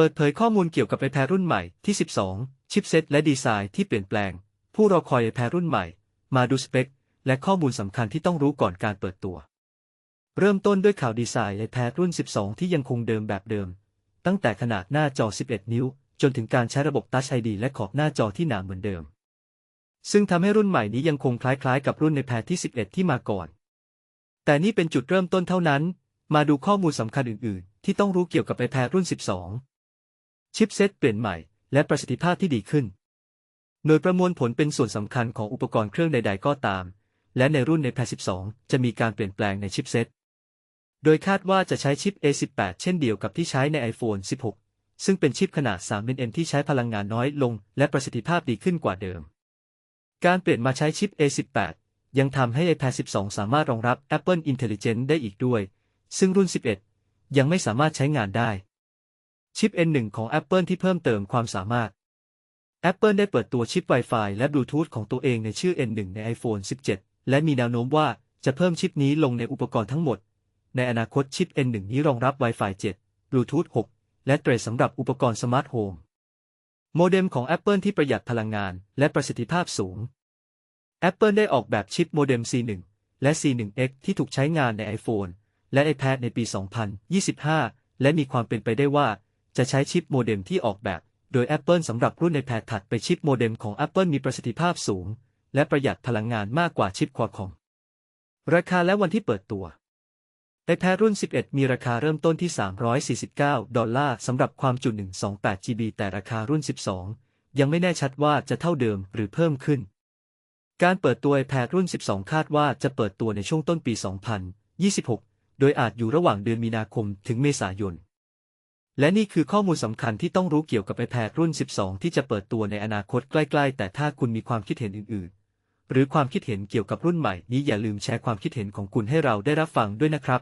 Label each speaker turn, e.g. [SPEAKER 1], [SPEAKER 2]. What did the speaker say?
[SPEAKER 1] เปิดเผยข้อมูลเกี่ยวกับ iPad รุ่นใหม่ที่ 12 ชิปเซตและดีไซน์ที่เปลี่ยนแปลง ผู้รอคอย iPad รุ่นใหม่ มาดูสเปค และข้อมูลสำคัญที่ต้องรู้ก่อนการเปิดตัว เริ่มต้นด้วยข่าวดีไซน์ iPad รุ่น 12 ที่ยังคงเดิมแบบเดิม ตั้งแต่ขนาดหน้าจอ 11 นิ้ว จนถึงการใช้ระบบ Touch ID และขอบหน้าจอที่หนาเหมือนเดิม ซึ่งทำให้รุ่นใหม่นี้ยังคงคล้ายๆ กับรุ่น iPad ที่ 11 ที่มาก่อน แต่นี่เป็นจุดเริ่มต้นเท่านั้น มาดูข้อมูลสำคัญอื่น ๆ ที่ต้องรู้เกี่ยวกับ iPad รุ่น 12 ชิปเซตเปลี่ยนใหม่ และประสิทธิภาพที่ดีขึ้น หน่วยประมวลผลเป็นส่วนสำคัญของอุปกรณ์เครื่องใด ๆ ก็ตาม และในรุ่น iPad 12 จะมีการเปลี่ยนแปลงในชิปเซต โดยคาดว่าจะใช้ชิป A18 เช่นเดียวกับที่ใช้ใน iPhone 16 ซึ่งเป็นชิปขนาด 3mm ที่ใช้พลังงานน้อยลง และประสิทธิภาพดีขึ้นกว่าเดิม การเปลี่ยนมาใช้ชิป A18 ยังทำให้ iPad 12 สามารถรองรับ Apple Intelligence ได้อีกด้วย ซึ่งรุ่น 11 ยังไม่สามารถใช้งานได้ ชิป N1 ของ Apple ที่เพิ่มเติมความสามารถ Apple ได้เปิดตัวชิป Wi-Fi และ Bluetooth ของตัวเองในชื่อ N1 ใน iPhone 17 และมีแนวโน้มว่าจะเพิ่มชิปนี้ลงในอุปกรณ์ทั้งหมด ในอนาคตชิป N1 นี้รองรับ Wi-Fi 7 Bluetooth 6 และ Trace สำหรับอุปกรณ์สมาร์ทโฮม โมเด็มของ Apple ที่ประหยัดพลังงานและประสิทธิภาพสูง Apple ได้ออกแบบชิปโมเด็ม C1 และ C1X ที่ถูกใช้งานใน iPhone และ iPad ในปี 2025 และมีความเป็นไปได้ว่า จะใช้ชิปโมเด็มที่ออกแบบ โดย Apple สำหรับรุ่น iPad ถัดไปชิปโมเด็มของ Apple มีประสิทธิภาพสูง และประหยัดพลังงานมากกว่าชิปควอคอมราคาและวันที่เปิดตัว iPad รุ่น 11 มีราคาเริ่มต้นที่ 349 ดอลลาร์สำหรับความจุ 128 GB แต่ราคารุ่น 12 ยังไม่แน่ชัดว่าจะเท่าเดิมหรือเพิ่มขึ้น การเปิดตัว iPad รุ่น 12 คาดว่าจะเปิดตัวในช่วงต้นปี 2026 โดยอาจอยู่ระหว่างเดือนมีนาคมถึงเมษายน และนี่คือข้อมูลสำคัญที่ต้องรู้เกี่ยวกับ iPad รุ่น 12 ที่จะเปิดตัวในอนาคตใกล้ๆ แต่ถ้าคุณมีความคิดเห็นอื่นๆ หรือความคิดเห็นเกี่ยวกับรุ่นใหม่นี้อย่าลืมแชร์ความคิดเห็นของคุณให้เราได้รับฟังด้วยนะครับ